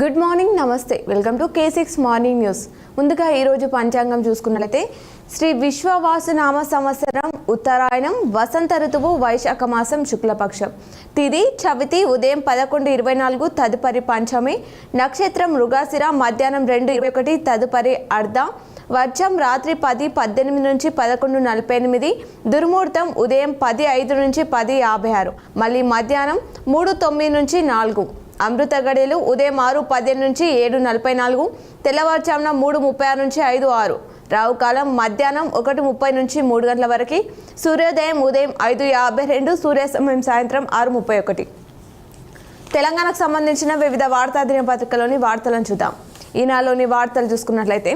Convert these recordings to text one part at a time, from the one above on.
Good morning namaste welcome to K six morning news ముందుగా ఈరోజు పంచాంగం చూసుకున్నట్లయితే శ్రీ విశ్వవాసునామ సంవత్సరం ఉత్తరాయణం వసంత ఋతువు వైశాఖ మాసం శుక్లపక్షం. తిది చవితి ఉదయం పదకొండు ఇరవై నాలుగు తదుపరి పంచమి. నక్షత్రం మృగాశిర మధ్యాహ్నం రెండు ఇరవై ఒకటి తదుపరి అర్ధ. వర్షం రాత్రి పది పద్దెనిమిది నుంచి పదకొండు నలభై ఎనిమిది. దుర్ముహూర్తం ఉదయం పది ఐదు నుంచి పది యాభై ఆరు. మళ్ళీ మధ్యాహ్నం మూడు తొమ్మిది నుంచి నాలుగు. అమృత గడియలు ఉదయం ఆరు పదిహేను నుంచి ఏడు నలభై నాలుగు తెల్లవారుజామున మూడు ముప్పై ఆరు నుంచి ఐదు ఆరు. రావు కాలం మధ్యాహ్నం ఒకటి ముప్పై నుంచి మూడు గంటల వరకు. సూర్యోదయం ఉదయం ఐదు యాభై రెండు సూర్యాస్తమయం సాయంత్రం ఆరు ముప్పై ఒకటి. తెలంగాణకు సంబంధించిన వివిధ వార్తా దినపత్రికలోని వార్తలను చూద్దాం. ఈనాలోని వార్తలు చూసుకున్నట్లయితే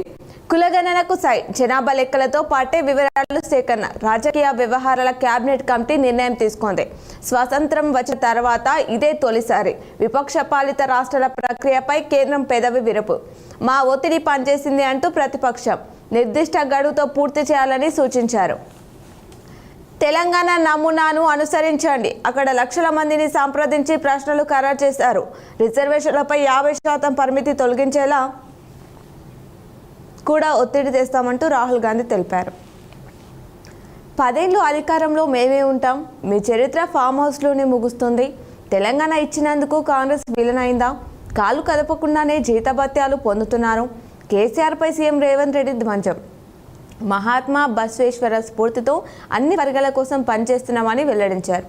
కులగణనకు సై జనాభా లెక్కలతో పాటే వివరాలు సేకరణ రాజకీయ వ్యవహారాల కేబినెట్ కమిటీ నిర్ణయం తీసుకుంది. స్వాతంత్రం వచ్చిన తర్వాత ఇదే తొలిసారి విపక్ష పాలిత రాష్ట్రాల ప్రక్రియపై కేంద్రం పెదవి విరపు. మా ఒత్తిడి పనిచేసింది అంటూ ప్రతిపక్షం నిర్దిష్ట గడువుతో పూర్తి చేయాలని సూచించారు. తెలంగాణ నమూనాను అనుసరించండి. అక్కడ లక్షల మందిని సంప్రదించి ప్రశ్నలు ఖరారు చేశారు. రిజర్వేషన్లపై యాభై శాతం పరిమితి తొలగించేలా కూడా ఒత్తిడి తెస్తామంటూ రాహుల్ గాంధీ తెలిపారు. పదేళ్ళు అధికారంలో మేమే ఉంటాం. మీ చరిత్ర ఫామ్ హౌస్లోనే ముగుస్తుంది. తెలంగాణ ఇచ్చినందుకు కాంగ్రెస్ విలనైందా? కాలు కదపకుండానే జీతభత్యాలు పొందుతున్నారు. కేసీఆర్పై సీఎం రేవంత్ రెడ్డి ధ్వంజం. మహాత్మా బసవేశ్వర స్ఫూర్తితో అన్ని వర్గాల కోసం పనిచేస్తున్నామని వెల్లడించారు.